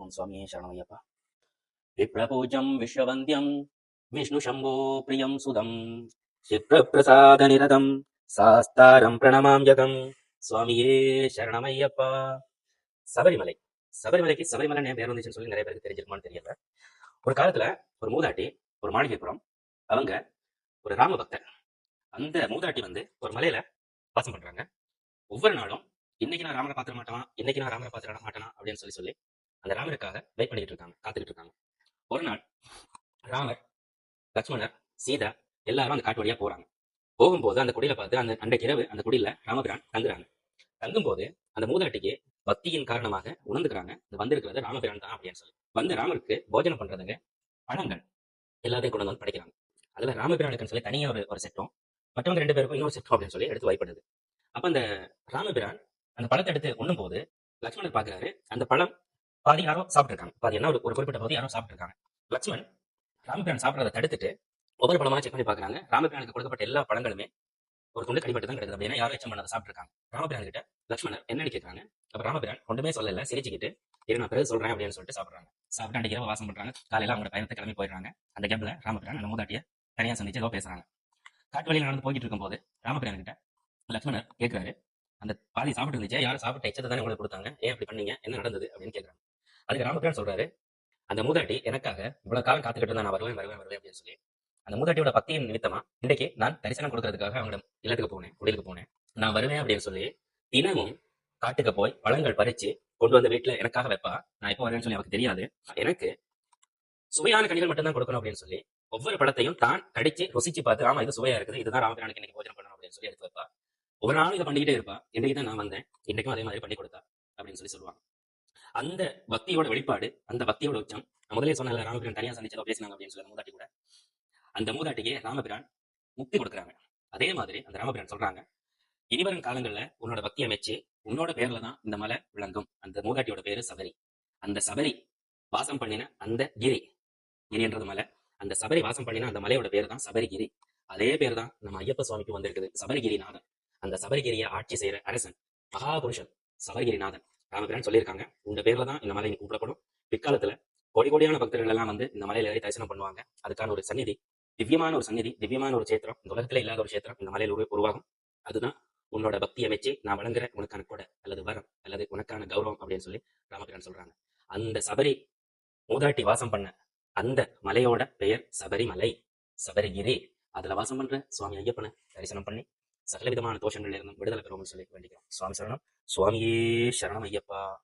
ஓம் சுவாமியே சரணம் ஐயப்பா விப்ரபூஜம் விஸ்வவந்தியம் விஷ்ணு சம்போ பிரியம் சுதம் சிப்ரபிரசாத நிரதம் சாஸ்தாரம் பிரணமாம் யதம் சுவாமியே சரணமையப்பா சபரிமலை சபரிமலைக்கு சபரிமலை பேர் வந்துச்சுன்னு சொல்லி நிறைய பேருக்கு தெரிஞ்சிருக்குமான்னு தெரியல. ஒரு காலத்துல ஒரு மூதாட்டி ஒரு மாளிகைப்புறம் அவங்க ஒரு ராம பக்தர் அந்த மூதாட்டி வந்து ஒரு மலையில வாசம் பண்றாங்க. ஒவ்வொரு நாளும் இன்னைக்கு நான் ராமரை பாத்திர மாட்டான்? இன்னைக்கு நான் ராமரை பாத்திர மாட்டானா? அப்படின்னு சொல்லி சொல்லி அந்த ராமருக்காக வெயிட் பண்ணிட்டு இருக்காங்க காத்துக்கிட்டு இருக்காங்க ஒரு நாள் ராமர் லக்ஷ்மணர் சீதா எல்லாரும் அந்த காட்டு வழியா போறாங்க. போகும்போது அந்த குடியில பார்த்து அந்த அன்றைக்கு இரவு அந்த குடியில ராமபிரான் தங்குறாங்க. தங்கும்போது அந்த மூதாட்டிக்கு பக்தியின் காரணமாக உணர்ந்துக்கிறாங்க இந்த வந்திருக்கிறது ராமபிரான் தான் அப்படின்னு சொல்லி. வந்து ராமருக்கு போஜனம் பண்றதுங்க பழங்கள் எல்லாத்தையும் கொண்டு வந்து படைக்கிறாங்க. அதுல ராமபிரானுக்குன்னு சொல்லி தனியாக ஒரு ஒரு செட்டும் மற்றவங்க ரெண்டு பேருக்கும் இன்னொரு செட்டும் அப்படின்னு சொல்லி எடுத்து வைப்படுது. அப்ப அந்த ராமபிரான் அந்த பழத்தை எடுத்து உண்ணும் போது லக்ஷ்மணர் பாக்குறாரு அந்த பழம் பாதி யாரோ சாப்பிட்டுருக்காங்க. பாதி என்ன ஒரு குறிப்பிட்ட பகுதி யாரோ சாப்பிட்டுருக்காங்க. லக்ஷ்மண் ராமபிரான் சாப்பிட்றத தடுத்துட்டு ஒவ்வொரு பழமா செக் பண்ணி பாக்குறாங்க ராமபிரானுக்கு கொடுக்கப்பட்ட எல்லா பழங்களுமே ஒரு துண்டு கடிபட்டு தான் கிடைக்குது. அப்படின்னா யாரோ எச்சம் பண்ணதை சாப்பிட்டுருக்காங்க. ராமபிரான் கிட்ட லக்ஷ்மணர் என்னன்னு கேட்கறாங்க அப்ப ராமபிரான் ஒன்றுமே சொல்லல. சிரிச்சுக்கிட்டு இரு நான் பிறகு சொல்றேன் அப்படின்னு சொல்லிட்டு சாப்பிடுறாங்க. சாப்பிட்டு அன்றைக்கு வாசம் பண்றாங்க. காலையில அவங்களோட பயணத்தை கிளம்பி போயிடுறாங்க. அந்த கேப்ல ராமபிரான் அந்த மூதாட்டிய தனியா சந்திச்சு ஏதோ பேசுறாங்க. காட்டு வழியில நடந்து போய்கிட்டு இருக்கும்போது ராமபிரான் கிட்ட லக்ஷ்மணர் கேட்கிறாரு அந்த பாதி சாப்பிட்டு இருந்துச்சு யாரும் சாப்பிட்ட எச்சத்தை தானே உங்களுக்கு கொடுத்தாங்க? ஏன் அப்படி பண்ணீங்க? என்ன நடந்தது? அப்படின்னு கேட்கறாங்க அதுக்கு ராமபிரான் சொல்றாரு. அந்த மூதாட்டி எனக்காக இவ்வளவு காலம் காத்துக்கிட்டு இருந்தா நான் வருவேன் வருவேன் வருவேன் அப்படின்னு சொல்லி அந்த மூதாட்டியோட பத்தியின் நிமித்தமா இன்றைக்கு நான் தரிசனம் கொடுக்கறதுக்காக அவங்களோட இல்லத்துக்கு போனேன் குடிலுக்கு போனேன். நான் வருவேன் அப்படின்னு சொல்லி தினமும் காட்டுக்கு போய் பழங்கள் பறிச்சு கொண்டு வந்து வீட்டுல எனக்காக வைப்பா. நான் எப்போ வரேன்னு சொல்லி அவருக்கு தெரியாது. எனக்கு சுவையான கனிகள் மட்டும்தான் கொடுக்கணும் அப்படின்னு சொல்லி ஒவ்வொரு பழத்தையும் தான் கடிச்சு ருசிச்சு பார்த்து ஆமா இது சுவையா இருக்குது இதுதான் ராமபிரானுக்கு இன்னைக்கு போஜனம் பண்ணணும் அப்படின்னு சொல்லி எடுத்து வைப்பா. ஒவ்வொரு நாளும் இதை பண்ணிக்கிட்டே இருப்பா. இன்னைக்கு தான் நான் வந்தேன். இன்னைக்கும் அதே மாதிரி பண்ணி கொடுத்தா அப்படின்னு சொல்லி சொல்லுவாங்க. அந்த பக்தியோட வெளிப்பாடு அந்த பக்தியோட உச்சம். நான் முதலே சொன்ன ராமபிரான் தனியா சந்திச்சதோ பேசினாங்க அப்படின்னு சொல்லி மூதாட்டி கூட. அந்த மூதாட்டிக்கு ராமபிரான் முக்தி கொடுக்குறாங்க. அதே மாதிரி அந்த ராமபிரான் சொல்றாங்க இனிவரும் காலங்கள்ல உன்னோட பக்தி அமைச்சு உன்னோட பேர்ல தான் இந்த மலை விளங்கும். அந்த மூதாட்டியோட பேரு சபரி. அந்த சபரி வாசம் பண்ணின அந்த கிரி கிரின்றது மலை. அந்த சபரி வாசம் பண்ணின அந்த மலையோட பேர் தான் சபரிகிரி. அதே பேர் தான் நம்ம ஐயப்ப சுவாமிக்கு வந்திருக்குது சபரிகிரிநாதன். அந்த சபரிகிரியை ஆட்சி செய்யற அரசன் மகாபுருஷன் சபரிகிரிநாதன். ராமபிரான் சொல்லியிருக்காங்க. இந்த பேர்ல தான் இந்த மலை கூப்பிடப்படும். பிற்காலத்துல கோடி கோடியான பக்தர்கள் எல்லாம் வந்து இந்த மலையில ஏறி தரிசனம் பண்ணுவாங்க. அதுக்கான ஒரு சந்நிதி திவ்யமான ஒரு சந்நிதி திவ்யமான ஒரு சேத்திரம் இந்த உலகத்துல இல்லாத ஒரு சேத்திரம் இந்த மலையில உருவாகும். அதுதான் உன்னோட பக்தியை வச்சு நான் வழங்குற உனக்கான கொடை அல்லது வரம் அல்லது உனக்கான கௌரவம் அப்படின்னு சொல்லி ராமபிரான் சொல்றாங்க. அந்த சபரி மூதாட்டி வாசம் பண்ண அந்த மலையோட பெயர் சபரிமலை சபரிகிரி. அதுல வாசம் பண்ற சுவாமி ஐயப்பனை தரிசனம் பண்ணி சகல விதமான தோஷங்கள்ல இருந்தும் விடுதலை பெறுவோம்னு சொல்லி வேண்டிக்கிறோம். சுவாமி சரணம். சுவாமியே சரணம் ஐயப்பா.